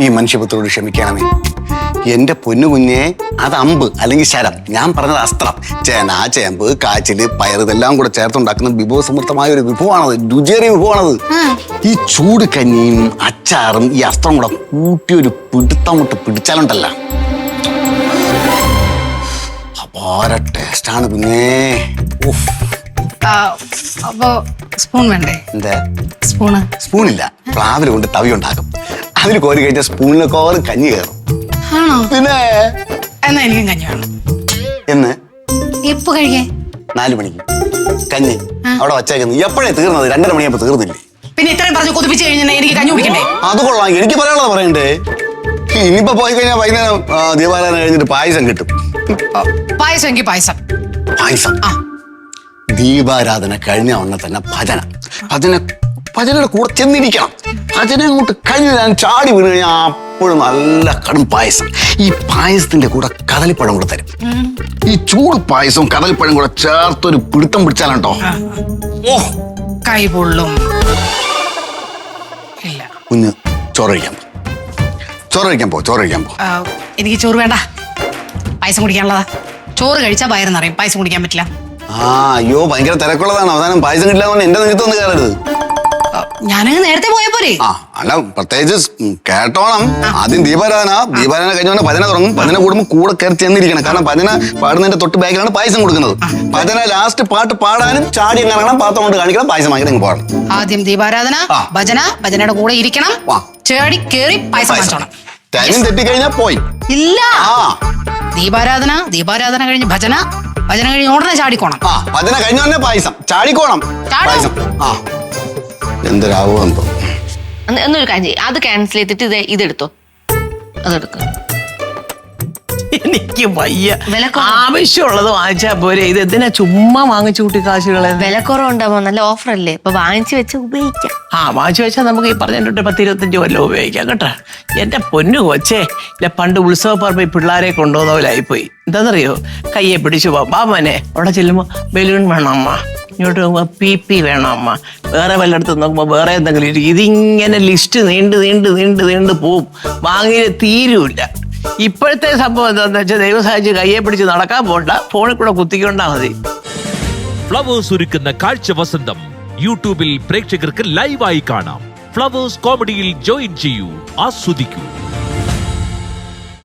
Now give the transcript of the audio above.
ഈ മനുഷ്യപുത്രോട് ക്ഷമിക്കണമേ. എന്റെ പൊന്നു കുഞ്ഞെ അത് അമ്പ് അല്ലെങ്കിൽ ശരം. ഞാൻ പറഞ്ഞത് അസ്ത്രം. ചേന ചേമ്പ് കാച്ചിൽ പയർ ഇതെല്ലാം കൂടെ ചേർത്തുണ്ടാക്കുന്ന വിഭവസമൃദ്ധമായ ഒരു വിഭവമാണത്. രുചിയേറിയ വിഭവമാണത്. ഈ ചൂട് കഞ്ഞിയും അച്ചാറും ഈ അസ്ത്രം കൂടെ കൂട്ടി ഒരു പിടുത്തം വിട്ട് പിടിച്ചാലുണ്ടല്ല. അപാര ടേസ്റ്റാണ് കുഞ്ഞേ. ഉഫ്. ആ, അപ്പൊ സ്പൂൺ വേണ്ടേ? എന്താ? സ്പൂണ്. സ്പൂണില്ല. പ്ലാവിൽ കൊണ്ട് തവി ഉണ്ടാക്കും അതിൽ കോരി കഴിച്ച സ്പൂണിലെ കോറ് കഞ്ഞി കയറും. ആണോ? പിന്നെ? എന്നാ എനിക്കും കഞ്ഞി വേണം. എന്ന്? ഇപ്പൊ കഴിക്കേ നാല് മണിക്ക്. കഞ്ഞി. അവിടെ വച്ചേക്കുന്നു. എപ്പോഴേ തീർന്നത്? രണ്ടര മണിയപ്പോ തീർന്നില്ലേ? പിന്നെ ഇത്രയും പറഞ്ഞു കൊതിപ്പിച്ച് കഴിഞ്ഞാൽ എനിക്ക് കഞ്ഞി കുടിക്കണ്ടേ? അത് കൊള്ളാം. എനിക്ക് പറയാനുള്ളത് പറയണ്ടേ? ഇനിയിപ്പോ പോയി കഴിഞ്ഞാൽ വൈകുന്നേരം ദീപാരാധന കഴിഞ്ഞിട്ട് പായസം കിട്ടും. പായസം എങ്കിൽ പായസം. പായസം. ദീപാരാധന കഴിഞ്ഞ ഉടനെ തന്നെ ഭജന. ഭജന ഭജനയുടെ കൂടെ ചെന്നിരിക്കണം. ഭജന അങ്ങോട്ട് കഴിഞ്ഞ് ഞാൻ ചാടി വീണ് കഴിഞ്ഞാൽ അപ്പോഴും നല്ല കടും പായസം. ഈ പായസത്തിന്റെ കൂടെ കദളിപ്പഴം കൂടെ തരും. ഈ ചൂട് പായസവും കദളിപ്പഴം കൂടെ ചേർത്തൊരു പിടുത്തം പിടിച്ചാലുണ്ടോ? ഓ കൈ പൊള്ളും. ഇല്ല. കുഞ്ഞ് ചോറ് കഴിക്കാൻ പോ. ചോറ് കഴിക്കാൻ പോ ചോറ് കഴിക്കാൻ പോ. ആ, എനിക്ക് ചോറ് വേണ്ട. പായസം കുടിക്കാനുള്ളതാ. ചോറ് കഴിച്ചാൽ വയറ് നിറയും. പായസം കുടിക്കാൻ പറ്റില്ല. ആ അയ്യോ ഭയങ്കര തിരക്കുള്ളതാണ്. അവസാനം പായസം കിട്ടില്ല എന്റെ നിമിത്തം കയറരുത്. ആ, ഞാനങ്ങ് നേരത്തെ പോയ പോരെ ആ അല്ല പ്രത്യേകിച്ച് കേട്ടോണം. ആദ്യം ദീപാരാധന. ദീപാരാധന കഴിഞ്ഞ ഭജന തുടങ്ങും. ഭജന കൂടുമ്പോൾ കൂടെ കയറി ചെന്നിരിക്കണം. കാരണം ഭജന പാടുന്നതിന്റെ തൊട്ട് ബാക്കിലാണ് പായസം കൊടുക്കുന്നത്. ഭജന ലാസ്റ്റ് പാട്ട് പാടാനും ചാടി ഇറങ്ങണം പാത്രം കൊണ്ട് കാണിക്കണം പായസം വാങ്ങി നിങ്ങൾ പോകണം. ആദ്യം ദീപാരാധന ഭജന ഭജനയുടെ കൂടെ ഇരിക്കണം. ചേടി കേറി പായസം വാങ്ങിച്ചോണം. ടൈമിങ് തെറ്റിക്കഴിഞ്ഞാൽ പോയി. ഇല്ല. ദീപാരാധന ദീപാരാധന കഴിഞ്ഞ് ഭജന ഭജന കഴിഞ്ഞ് ഉടനെ ചാടിക്കോണം. ഭജന കഴിഞ്ഞ പായസം. ചാടിക്കോണം. ചാടും. പായസം. ആ. എന്തൊരാവോ എന്തോ. എന്നൊരു കാര്യം ചെയ്യ്. അത് ക്യാൻസൽ ചെയ്തിട്ട് ഇത് ഇതെടുത്തോ. അതെടുക്ക. എനിക്ക് വയ്യ. വിലക്കുറവ്. ആവശ്യമുള്ളത് വാങ്ങിച്ചാ പോരെ. ഇത് എന്തിനാ ചുമ്മാ വാങ്ങിച്ചു കൂട്ടി കാശുകളെ വിലക്കുറവുണ്ടാവുമ്പോ നല്ല ഓഫർ അല്ലേ? ഇപ്പൊ വാങ്ങിച്ചു വെച്ച് ഉപയോഗിക്കാം. ആ വാങ്ങിച്ചു വെച്ചാൽ നമുക്ക് ഈ പറഞ്ഞിട്ട് പത്ത് ഇരുപത്തഞ്ച് കൊല്ലം ഉപയോഗിക്കാം കേട്ടോ. എന്റെ പൊന്നു കൊച്ചേ ഇല്ല പണ്ട് ഉത്സവ പറമ്പിൽ പിള്ളേരെ കൊണ്ടുപോകുന്ന പോലെ ആയിപ്പോയി. എന്താണെന്നറിയോ കയ്യെ പിടിച്ചു പോ ബാ മോനെ അവിടെ ചെല്ലുമ്പോൾ ബലൂൺ വേണം അമ്മ. ഇങ്ങോട്ട് നോക്കുമ്പോൾ പി പി വേണം അമ്മ. വേറെ വല്ലയിടത്ത് നോക്കുമ്പോൾ വേറെ എന്തെങ്കിലും ഇരിക്കും ഇതിങ്ങനെ ലിസ്റ്റ് നീണ്ട് നീണ്ട് നീണ്ട് നീണ്ട് പോവും. വാങ്ങിയ തീരുമില്ല ഇപ്പോഴത്തെ സംഭവം എന്താണെന്ന് വെച്ചാൽ ദൈവസാഹിച്ച് കയ്യെ പിടിച്ച് നടക്കാൻ പോണ്ട. ഫോണിൽ കൂടെ കുത്തിക്കൊണ്ടാ മതി. ഫ്ലവേഴ്സ് ഒരുക്കുന്ന കാഴ്ച വസന്തം. യൂട്യൂബിൽ പ്രേക്ഷകർക്ക് ലൈവായി കാണാം. ഫ്ലവേഴ്സ് കോമഡിയിൽ ജോയിൻ ചെയ്യൂ. ആസ്വദിക്കൂ.